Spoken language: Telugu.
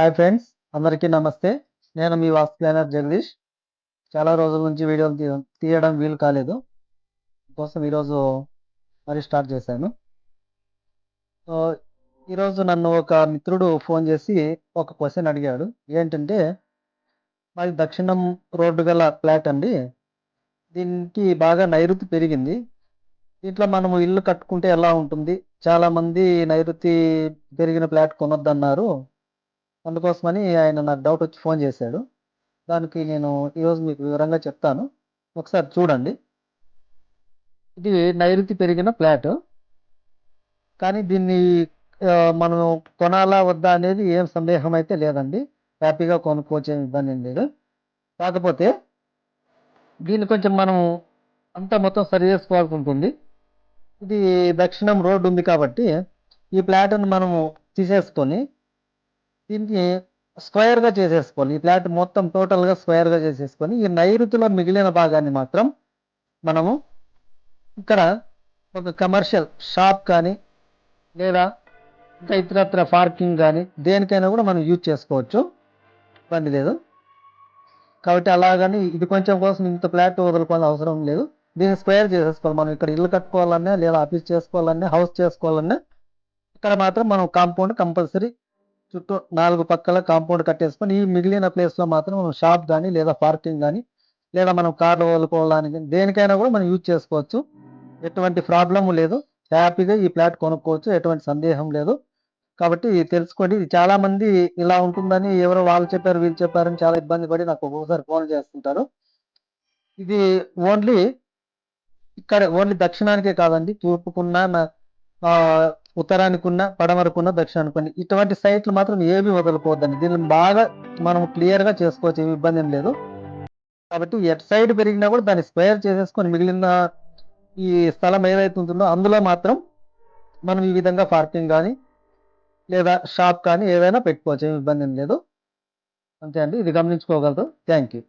హాయ్ ఫ్రెండ్స్ అందరికీ నమస్తే. నేను మీ వాస్ ప్లానర్ జగదీష్. చాలా రోజుల నుంచి వీడియోలు తీ- తీయడం వీలు కాలేదు. కోసం ఈరోజు మరి స్టార్ట్ చేశాను. సో ఈరోజు నన్ను ఒక మిత్రుడు ఫోన్ చేసి ఒక క్వశ్చన్ అడిగాడు. ఏంటంటే మాది దక్షిణం రోడ్డు గల ఫ్లాట్ అండి. దీనికి బాగా నైరుతి పెరిగింది. దీంట్లో మనము ఇల్లు కట్టుకుంటే ఎలా ఉంటుంది? చాలామంది నైరుతి పెరిగిన ఫ్లాట్ కొనొద్దన్నారు. అందుకోసమని ఆయన నాకు డౌట్ వచ్చి ఫోన్ చేశాడు. దానికి నేను ఈరోజు మీకు వివరంగా చెప్తాను. ఒకసారి చూడండి. ఇది నైరుతి పెరిగిన ఫ్లాట్ కానీ దీన్ని మనం కొనాలా వద్దా అనేది ఏం సందేహం అయితే లేదండి. హ్యాపీగా కొనుక్కోవచ్చే ఇబ్బంది ఏం లేదు. కాకపోతే దీన్ని కొంచెం మనం అంతా మొత్తం సరి చేసుకోవాల్సి ఉంటుంది ఇది దక్షిణం రోడ్డు ఉంది కాబట్టి ఈ ప్లాట్ను మనము తీసేసుకొని దీన్ని స్క్వేర్గా చేసేసుకోవాలి ఈ ఫ్లాట్ మొత్తం టోటల్గా స్క్వేర్గా చేసేసుకొని ఈ నైరుతిలో మిగిలిన భాగాన్ని మాత్రం మనము ఇక్కడ ఒక కమర్షియల్ షాప్ కానీ లేదా ఇంకా ఇతరత్ర పార్కింగ్ కానీ దేనికైనా కూడా మనం యూజ్ చేసుకోవచ్చు. ఇబ్బంది లేదు. కాబట్టి అలాగని ఇది కొంచెం కోసం ఇంత ఫ్లాట్ వదులుకోవాల్సిన అవసరం లేదు. దీన్ని స్క్వేర్ చేసేసుకోవాలి. మనం ఇక్కడ ఇల్లు కట్టుకోవాలన్నా లేదా ఆఫీస్ చేసుకోవాలన్నా హౌస్ చేసుకోవాలన్నా ఇక్కడ మాత్రం మనం కాంపౌండ్ కంపల్సరీ చుట్టూ నాలుగు పక్కల కాంపౌండ్ కట్టేసుకొని ఈ మిగిలిన ప్లేస్లో మాత్రం మనం షాప్ కానీ లేదా పార్కింగ్ కానీ లేదా మనం కార్లు వదులుకోవడానికి దేనికైనా కూడా మనం యూజ్ చేసుకోవచ్చు. ఎటువంటి ప్రాబ్లము లేదు. హ్యాపీగా ఈ ఫ్లాట్ కొనుక్కోవచ్చు. ఎటువంటి సందేహం లేదు. కాబట్టి తెలుసుకోండి. చాలా మంది ఇలా ఉంటుందని ఎవరో వాళ్ళు చెప్పారు వీళ్ళు చెప్పారని చాలా ఇబ్బంది పడి నాకు ఒక్కొక్కసారి ఫోన్ చేస్తుంటారు. ఇది ఓన్లీ ఇక్కడ ఓన్లీ దక్షిణానికే కాదండి. తూర్పుకున్న ఉత్తరానికున్న పడమరకున్న దక్షిణానికున్న ఇటువంటి సైట్లు మాత్రం ఏమీ వదలుకోవద్దండి దీన్ని బాగా మనం క్లియర్గా చేసుకోవచ్చు ఏమి ఇబ్బంది ఏం లేదు. కాబట్టి ఎట్ సైడ్ పెరిగినా కూడా దాన్ని స్క్వేర్ చేసేసుకొని మిగిలిన ఈ స్థలం ఏదైతే ఉంటుందో అందులో మాత్రం మనం ఈ విధంగా పార్కింగ్ కానీ లేదా షాప్ కానీ ఏదైనా పెట్టుకోవచ్చు ఏమి ఇబ్బంది ఏం లేదు. అంతే అండి. ఇది గమనించుకోగలరు. Thank you.